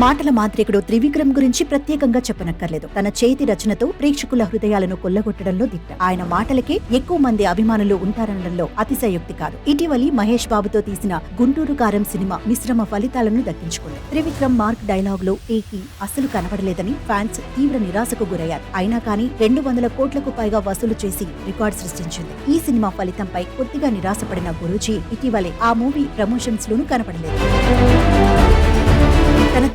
మాటల మాంత్రికుడు త్రివిక్రమ్ గురించి ప్రత్యేకంగా చెప్పనక్కర్లేదు. తన చేతి రచనతో ప్రేక్షకుల హృదయాలను కొల్లగొట్టడంలో దిట్ట. ఆయన మాటలకే ఎక్కువ మంది అభిమానులు ఉంటారనడంలో అతిశయోక్తి కాదు. ఇటీవలి మహేష్ బాబుతో తీసిన గుంటూరు కారం సినిమా మిశ్రమ ఫలితాలను దక్కించుకుంది. త్రివిక్రమ్ మార్క్ డైలాగ్లో ఏకి అస్సలు కనబడలేదని ఫ్యాన్స్ తీవ్ర నిరాశకు గురయ్యారు. అయినా కానీ రెండు వందల కోట్లకు పైగా వసూలు చేసి రికార్డ్ సృష్టించింది. ఈ సినిమా ఫలితంపై కొద్దిగా నిరాశపడిన గురూజీ ఇటీవలే ఆ మూవీ ప్రమోషన్స్ లోనూ కనపడలేదు.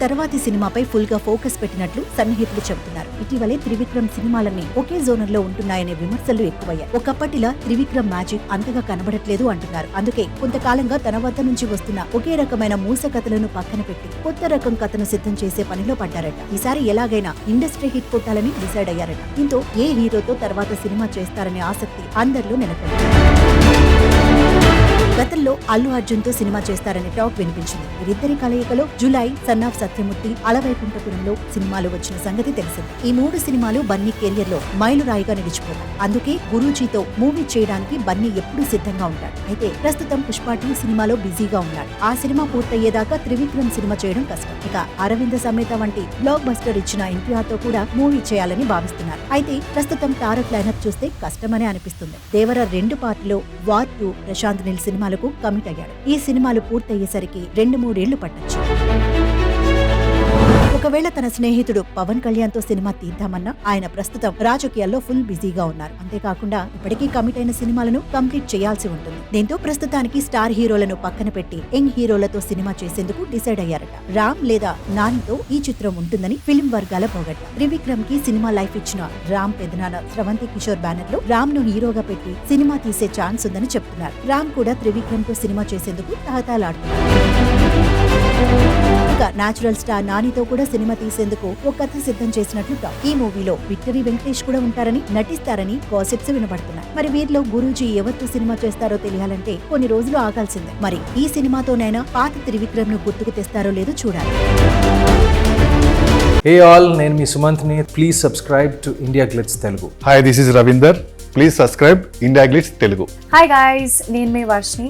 తర్వాతి సినిమాపై ఫుల్గా ఫోకస్ పెట్టినట్లు సన్నిహితులు చెబుతున్నారు. ఇటీవలే త్రివిక్రమ్ సినిమాలన్నీ ఒకే జోనర్లో ఉంటున్నాయనే విమర్శలు ఎక్కువయ్యాయి. ఒకప్పటిలా త్రివిక్రమ్ మ్యాజిక్ అంతగా కనబడట్లేదు అంటున్నారు. అందుకే కొంతకాలంగా తన వద్ద నుంచి వస్తున్న ఒకే రకమైన మూస కథలను పక్కన పెట్టి కొత్త రకం కథను సిద్ధం చేసే పనిలో పడ్డారట. ఈసారి ఎలాగైనా ఇండస్ట్రీ హిట్ కొట్టాలని డిసైడ్ అయ్యారట. దీంతో ఏ హీరోతో తర్వాత సినిమా చేస్తారనే ఆసక్తి అందరిలో నెలకొంది. గతంలో అల్లు అర్జున్తో సినిమా చేస్తారనే టాక్ వినిపించింది. వీరిద్దరి కలయికలో జులై సన్ ఆఫ్ సత్యమూర్తి అలవైకుంఠపురంలో సినిమాలు వచ్చిన సంగతి తెలిసింది. ఈ మూడు సినిమాలు బన్నీ కెరియర్లో మైలురాయిగా నిలిచిపోతాయి. అందుకే గురూజీతో మూవీ చేయడానికి బన్నీ ఎప్పుడూ సిద్ధంగా ఉంటాడు. అయితే ప్రస్తుతం పుష్పాటి సినిమాలో బిజీగా ఉన్నాడు. ఆ సినిమా పూర్తయ్యేదాకా త్రివిక్రమ్ సినిమా చేయడం కష్టం. ఇక అరవింద సమేత వంటి బ్లాక్ బస్టర్ ఇచ్చిన ఎన్టీఆర్తో కూడా మూవీ చేయాలని భావిస్తున్నారు. అయితే ప్రస్తుతం తారక్ లైనప్ చూస్తే కష్టమనే అనిపిస్తుంది. దేవర రెండు పార్టీలో war two Prashanth Neel cinema సినిమాలకు కమిట్ అయ్యాడు. ఈ సినిమాలు పూర్తయ్యేసరికి రెండు మూడేళ్ళు పట్టొచ్చు. ఒకవేళ తన స్నేహితుడు పవన్ కళ్యాణ్తో సినిమా తీద్దామన్నా ఆయన ప్రస్తుతం రాజకీయాల్లో ఫుల్ బిజీగా ఉన్నారు. అంతేకాకుండా ఇప్పటికీ కమిట్ అయిన సినిమాలను కంప్లీట్ చేయాల్సి ఉంటుంది. దీంతో ప్రస్తుతానికి స్టార్ హీరోలను పక్కన పెట్టి యంగ్ హీరోలతో సినిమా చేసేందుకు డిసైడ్ అయ్యారట. రామ్ లేదా నానితో ఈ చిత్రం ఉంటుందని ఫిల్మ్ వర్గాల పోగట్ట త్రివిక్రమ్కి సినిమా లైఫ్ ఇచ్చిన రామ్ పెదనాన్న స్రవంతి కిషోర్ బ్యానర్లో రామ్ను హీరోగా పెట్టి సినిమా తీసే ఛాన్స్ ఉందని చెప్తున్నారు. రామ్ కూడా త్రివిక్రమ్తో సినిమా చేసేందుకు తహతాలాడుతున్నారు ఇక నాచురల్ స్టార్ నానితో కూడా సినిమా తీసేందుకు ఒక కథ సిద్ధం చేసినట్లు టాక్. ఈ మూవీలో విక్టరీ వెంకటేష్ కూడా ఉంటారని నటిస్తారని గాసిప్స్ వినబడుతున్నాయి. మరి వీరిలో గురూజీ ఎవరితో సినిమా చేస్తారో తెలియాలంటే కొన్ని రోజులు ఆగాల్సిందే. మరి ఈ సినిమాతోనైనా పాత త్రివిక్రమ్ను గుర్తుకు తెస్తారో లేదో చూడాలి. హే ఆల్ నేను మీ సుమంత్ని. Please subscribe to India Glitz Telugu hi this is Ravinder please subscribe India Glitz Telugu hi guys నేను మీ Varshini